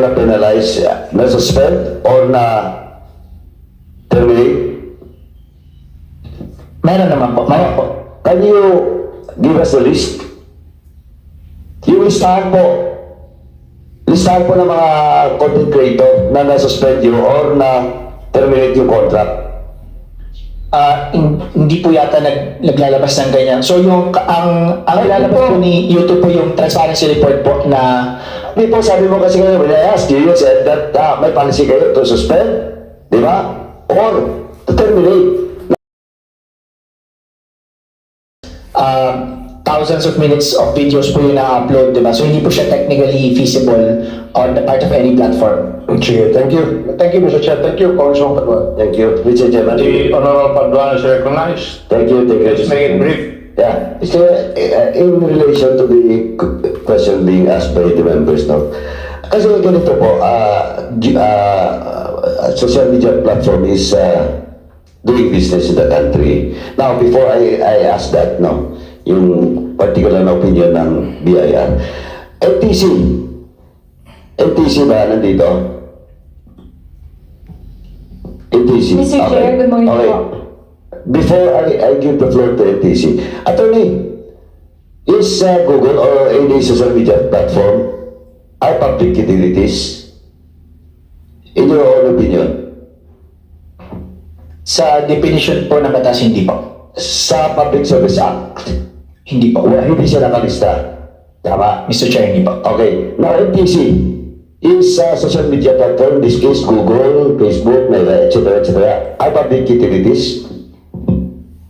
na penalize, na suspend or na terminate? Meron naman po, meron po. Can you give us the list? Yung listahan po, listahan po ng mga content creator na na-suspend you or na terminate yung contract. Ah, hin- hindi po yata nag, naglalabas ng ganyan. So yung ang ang lalabas po ni YouTube po yung transparency report po na Hindi po, sabi mo kasi ngayon, when I asked you, you said that ah, may policy kayo to suspend, di ba? Or to terminate. um, thousands of minutes of videos po yung na-upload, di ba? So hindi po siya technically feasible on the part of any platform. Sige, thank you. Thank you, Mr. Chair. Thank you, Congressman Paduan. Thank you, Mr. Chairman. The Honorable Paduan is recognized. Thank you, thank you. Let's make it brief. Yeah, so, uh, in relation to the question being asked by the members now, kasi ganito po, uh, uh, uh, social media platform is uh, doing business in the country. Now, before I, I ask that, no, yung particular na opinion ng BIR, NTC, NTC ba nandito? NTC. Mr. Chair, good morning Okay. po. Before I, I give the floor to NTC, attorney, is uh, Google or any social media platform are public utilities? In your own opinion? Sa definition po ng batas, hindi po. Sa Public Service Act, Hindi po. wala, hindi siya nakalista. Tama? Mr. Chair, hindi po. Okay. Now, NTC is uh, social media platform, in this case, Google, Facebook, Meta, etc., etc., are public utilities?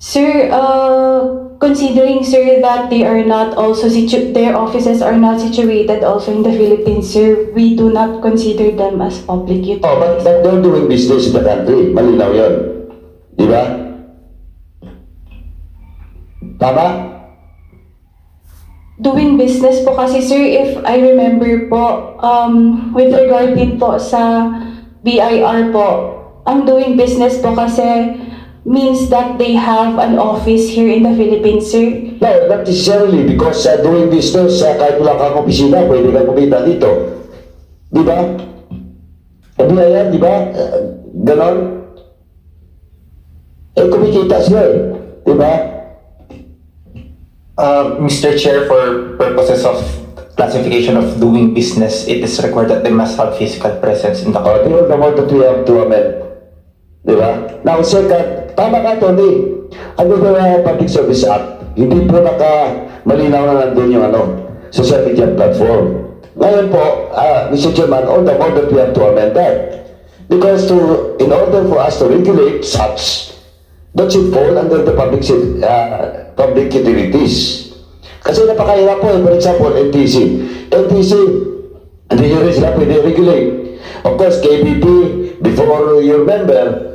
Sir, uh, considering sir that they are not also situ- their offices are not situated also in the Philippines, sir, we do not consider them as public utilities. Oh, but, but they're doing business in the country. Malinaw yun. Di ba? Tama? Doing business po kasi sir, if I remember po, um, with regard din po sa BIR po, ang doing business po kasi means that they have an office here in the Philippines, sir. No, not necessarily because uh, doing business, uh, kahit wala kang opisina, pwede kang kumita dito. Di ba? Sabi yan, di ba? Uh, ganon. Eh, kumikita sila eh. Di ba? Uh, Mr. Chair, for purposes of classification of doing business, it is required that they must have physical presence in the di ba the that we have to amend? Di ba? Now, second, tama ka, Tony. Ano ba yung Public Service Act? Hindi po naka malinaw na nandun yung ano, social media platform. Ngayon po, uh, Mr. Chairman, all the more that we have to amend that. Because to, in order for us to regulate such, that should fall under the public, uh, public utilities. Kasi napakahirap po, eh. for example, NTC. NTC, hindi nyo rin sila pwede regulate. Of course, KBP, before your member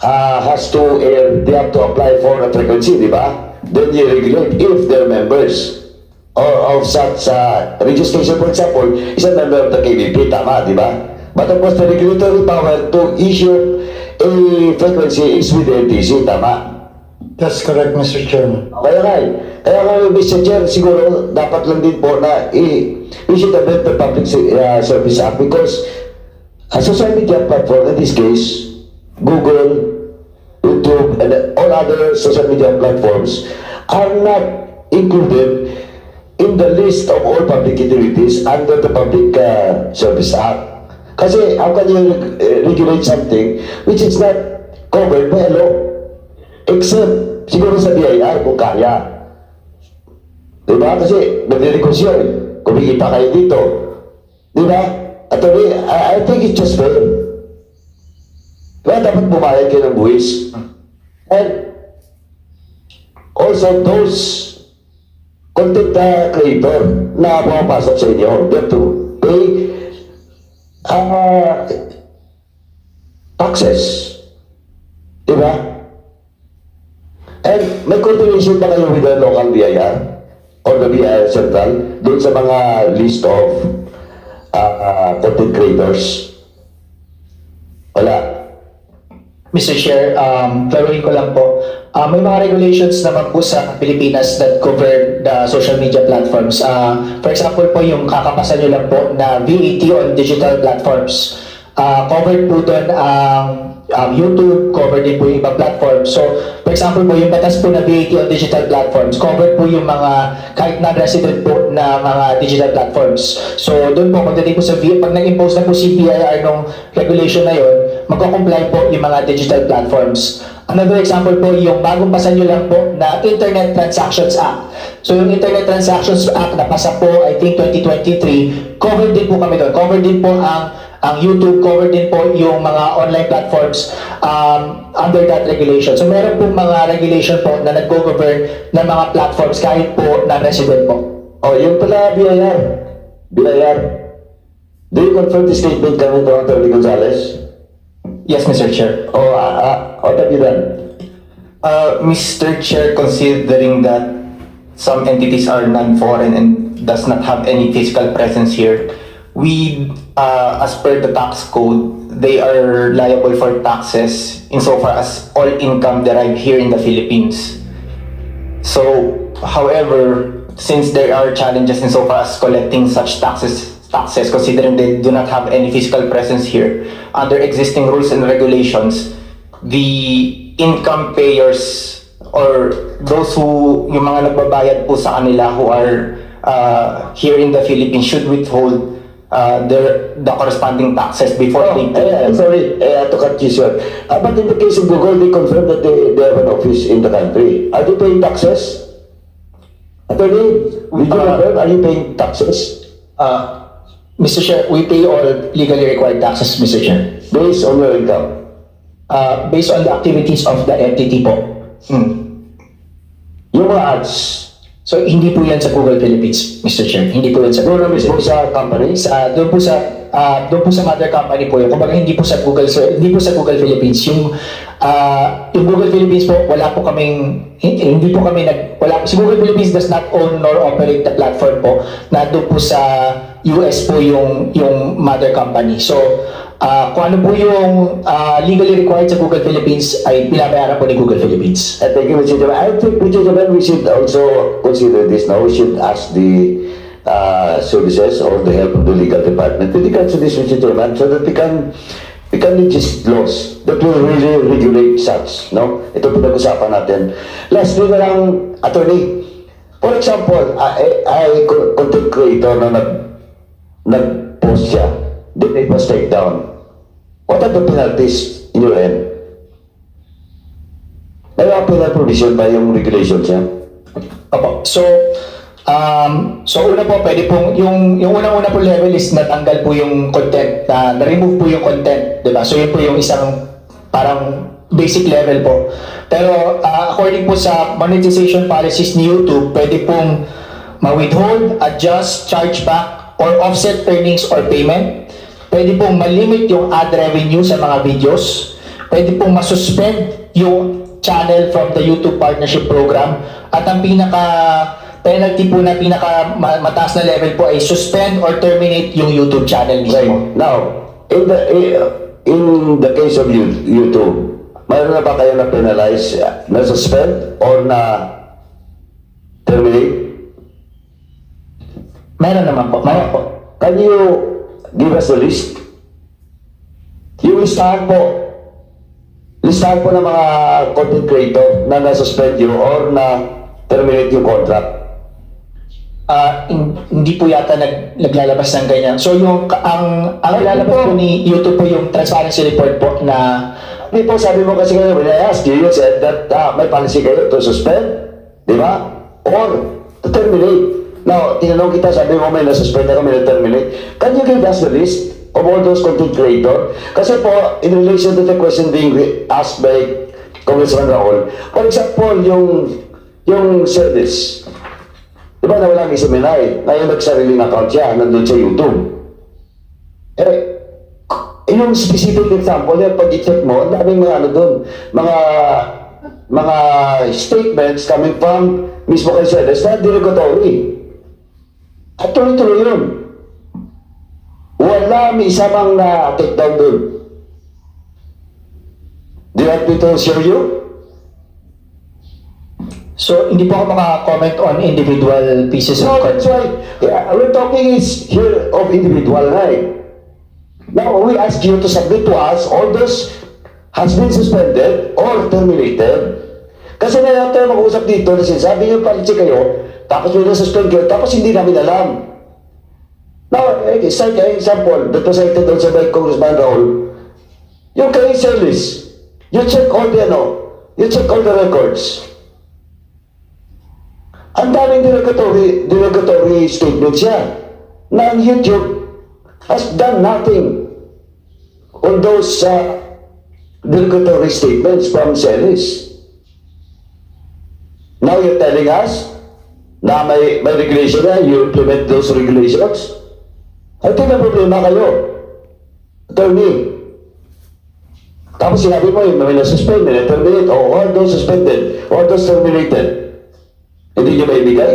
uh, has to, uh, they have to apply for a frequency, di ba? Then you regulate if they're members or of such uh, radio station, for example, is a member of the KBP, tama, di ba? But of course, the regulatory power to issue a frequency is with NTC, tama? That's correct, Mr. Chairman. Kaya nga eh. Kaya nga, Mr. Chair, siguro dapat lang din po na i- amend the Public Se- uh, Service Act because a social media platform, in this case, Google, YouTube, and all other social media platforms are not included in the list of all public utilities under the Public uh, Service Act. Kasi how can you reg- regulate something which is not covered by law? Except, siguro sa BIR kung kaya. Diba? Kasi eh. Kumikita kayo dito. Diba? At I, I think it's just fair. Kaya dapat bumayad kayo ng buwis. And also those content uh, creator na pumapasok sa inyo, they have to uh, taxes. Diba? And may coordination ba kayo with the local BIR or the BIR Central doon sa mga list of uh, uh, content creators? Wala. Mr. Chair, um, klaruhin ko lang po, Ah, may mga regulations naman po sa Pilipinas that cover the social media platforms. Ah, for example po, yung kakapasan nyo lang po na VAT on digital platforms. Ah, covered po doon ang um, YouTube, covered din po yung ibang platforms. So, for example po, yung batas po na VAT on digital platforms, covered po yung mga kahit non-resident po na mga digital platforms. So, doon po, pagdating po sa VAT, pag nag-impose na po si BIR nung regulation na yun, magko-comply po yung mga digital platforms. Another example po, yung bagong pasan nyo lang po na Internet Transactions Act. So yung Internet Transactions Act na pasa po, I think 2023, covered din po kami doon. Covered din po ang ang YouTube, covered din po yung mga online platforms um, under that regulation. So meron po mga regulation po na nag-govern ng mga platforms kahit po non-resident po. Oh, yung pala BIR. BIR. Do you confirm the statement coming from Attorney Gonzalez? Yes, Mr. Chair. Oh, uh, uh, what have you done? Uh, Mr. Chair, considering that some entities are non-foreign and does not have any physical presence here, we, uh, as per the tax code, they are liable for taxes insofar as all income derived here in the Philippines. So, however, since there are challenges insofar as collecting such taxes, taxes, considering they do not have any physical presence here, under existing rules and regulations, the income payers or those who, yung mga nagbabayad po sa kanila who are uh, here in the Philippines should withhold uh, their, the corresponding taxes before Oh, they pay eh, them. sorry, eh, to cut you short. Uh, but in the case of Google, they confirm that they, they have an office in the country. Are they paying taxes? Attorney, did you Uh, confirm? Are you paying taxes Uh, Mr. Chair, we pay all legally required taxes, Mr. Chair. based on your income? Uh, based on the activities of the entity po. Hmm. Yung mga ads, So, hindi po yan sa Google Philippines, Mr. Chair. Hindi po yan sa doon na Google mismo sa company? sa doon po sa ah, doon po sa mother company po yun. Kumbaga hindi po sa Google sir, hindi po sa Google Philippines. Yung ah, yung Google Philippines po wala po kaming hindi, hindi po kami nag wala si Google Philippines does not own nor operate the platform po. Nandun po sa US po yung yung mother company. So ah, kung ano po yung ah, legally required sa Google Philippines ay binabayaran po ni Google Philippines. Uh, thank you, Mr. Chairman. I think, Mr. Chairman, we should also consider this now. We should ask the uh, services or the help of the legal department with regards to this, Mr. Chairman, so that we can we can legislate laws that will really regulate such, no? Ito pinag-usapan natin. Lastly na lang, attorney, for example, I, I, I content creator na nag, nag-post siya, then it was take down. What are the penalties in your end? May mga penal provision ba yung regulations niya? Opo. So, um, so una po, pwede pong, yung, yung unang-una po level is natanggal po yung content, na na-remove po yung content, di ba? So, yun po yung isang parang basic level po. Pero, ah, according po sa monetization policies ni YouTube, pwede pong ma-withhold, adjust, charge back, or offset earnings or payment. Pwede pong malimit yung ad revenue sa mga videos. Pwede pong masuspend yung channel from the YouTube Partnership Program. At ang pinaka penalty po na pinaka ma- mataas na level po ay suspend or terminate yung YouTube channel Right. mismo. Now, in the in the case of you, YouTube, mayroon na ba kayo na penalize, na suspend or na terminate? Meron naman po. Meron po. Can you give us the list? Yung listahan po, listahan po ng mga content creator na na-suspend you or na terminate yung contract. Ah, hin- hindi po yata nag, naglalabas ng ganyan. So yung ang ang lalabas po. ni YouTube po yung transparency report po na Di po, sabi mo kasi kayo, when I asked you, you said that ah, may policy kayo to suspend, di ba? Or to terminate. Now, tinanong kita, sabi mo may nasuspend ako, may na-terminate. Can you give us the list of all those content creator? Kasi po, in relation to the question being asked by Congressman Raul, for example, yung yung service, di ba nawala ni Seminay, ngayon nagsariling account siya, nandun sa YouTube. Eh, yung specific example, yung pag i-check mo, ang daming mga ano doon, mga mga statements coming from mismo kay Sedes na derogatory. At tuloy-tuloy yun. Wala may isa mang na-take down doon. Do you want me to show you? So, hindi po ako maka-comment on individual pieces So of that's content. why yeah, we're talking is here of individual, right? Now we ask you to submit to us all those has been suspended or terminated. Kasi na tayo mag-usap dito na sinasabi niyo palitsi kayo, tapos may na-suspend kayo, tapos hindi namin alam. Now, eh, cite an example that was cited also by Congressman Raul. Yung kay Celis, you check all the ano, you check all the records. Ang daming derogatory, derogatory statement siya na ang YouTube has done nothing on those uh, derogatory statements from Celis. Now you're telling us na may, may regulation na, you implement those regulations? I think may problema kayo. Attorney. Tapos sinabi mo, yung may na-suspend, may na-terminate, o all those suspended, all those terminated. Hindi nyo maibigay?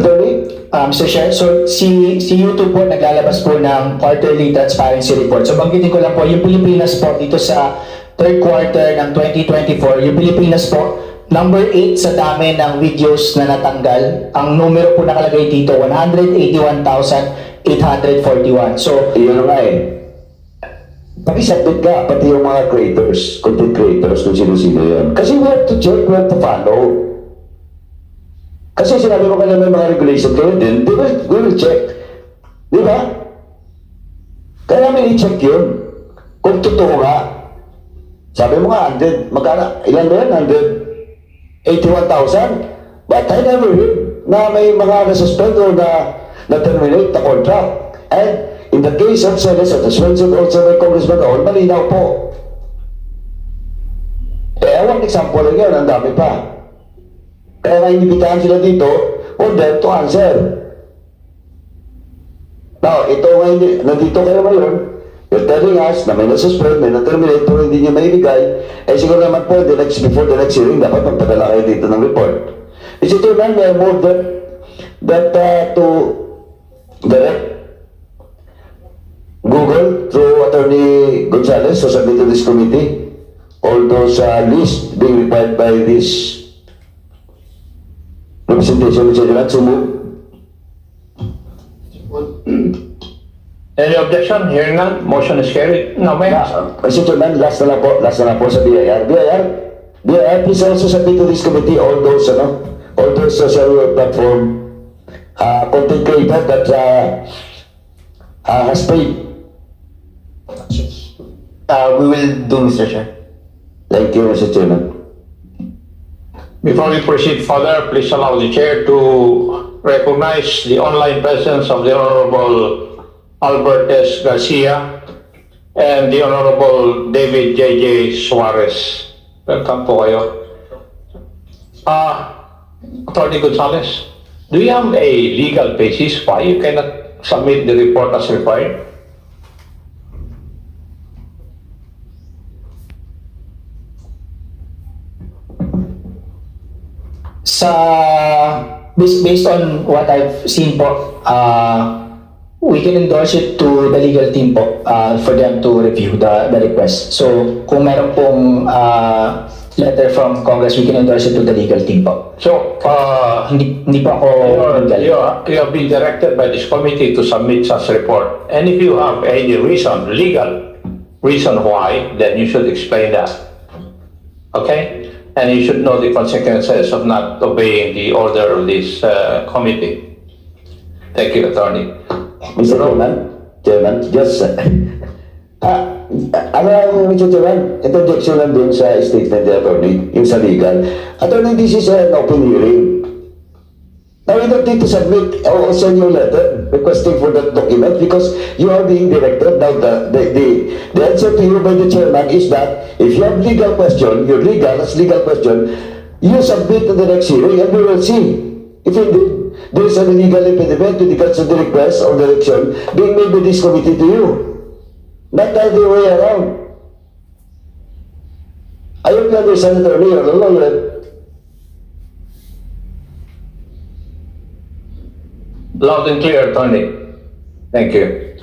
Attorney? Um, Mr. Chair, so si, si YouTube po naglalabas po ng quarterly transparency report. So banggitin ko lang po, yung Pilipinas po dito sa third quarter ng 2024, yung Pilipinas po, number 8 sa dami ng videos na natanggal. Ang numero po nakalagay dito, 181,841. So, na nga eh. Pakisabit ka, pati yung mga creators, content creators, kung sino-sino yun. Kasi we have to check, we have to follow. Kasi sinabi mo kanina may mga regulation kayo din, they will, we will check. Di ba? Kaya namin i-check yun. Kung totoo nga. Sabi mo nga, 100, magkano, ilan ba yan? 181,000? But I never heard na may mga nasuspend or na, na-terminate the contract. And in the case of Celis, at as mentioned also by Congressman Raul, malinaw po. Eh, one example lang yun, ang dami pa. Kaya nga inibitahan sila dito for them to answer. Now, ito ngayon, nandito kayo ngayon, you're telling us na may nasuspend, may na-terminate, pero hindi nyo maibigay, eh siguro naman po, the next, before the next hearing, dapat magpadala kayo dito ng report. Mr. Chairman, may I move that, that uh, to direct Google through Attorney Gonzalez to submit to this committee all those uh, lists being required by this representation, Mr. Chairman, so move. Any objection? Hearing none, motion is carried. Now, may I ask? Mr. Chairman, last na lang po, last na lang po sa BIR. BIR, BIR, please also submit to this committee all those, ano, all those social platform, uh, content creator that, uh, uh, has paid. Uh, we will do, Mr. Chair. Thank you, Mr. Chairman. Before we proceed further, please allow the chair to recognize the online presence of the Honorable Albert S. Garcia and the Honorable David J.J. Suarez. Welcome po kayo. Ah, Attorney Gonzalez, do you have a legal basis why you cannot submit the report as required? sa based, based on what I've seen po, uh, we can endorse it to the legal team po uh, for them to review the, the request. So, kung meron pong uh, letter from Congress, we can endorse it to the legal team po. So, uh, Hindi, hindi po ako You're, legal. you're, you have been directed by this committee to submit such report. And if you have any reason, legal reason why, then you should explain that. Okay? And you should know the consequences of not obeying the order of this uh, committee. Thank you, Attorney. Mr. Chairman, Chairman, just, uh, ah, ano, Mr. Chairman, interjection lang din sa statement ni Attorney, yung sa legal. Attorney, this is an open hearing. Now, you don't need to submit or send your letter requesting for that document because you are being directed. Now, the, the, the, the answer to you by the chairman is that if you have legal question, your legal, as legal question, you submit to the next hearing and we will see if indeed there is a legal impediment to the request or direction being made by this committee to you. Not the other way around. I hope you understand, attorney, you're a lawyer. Loud and clear, Attorney. Thank you.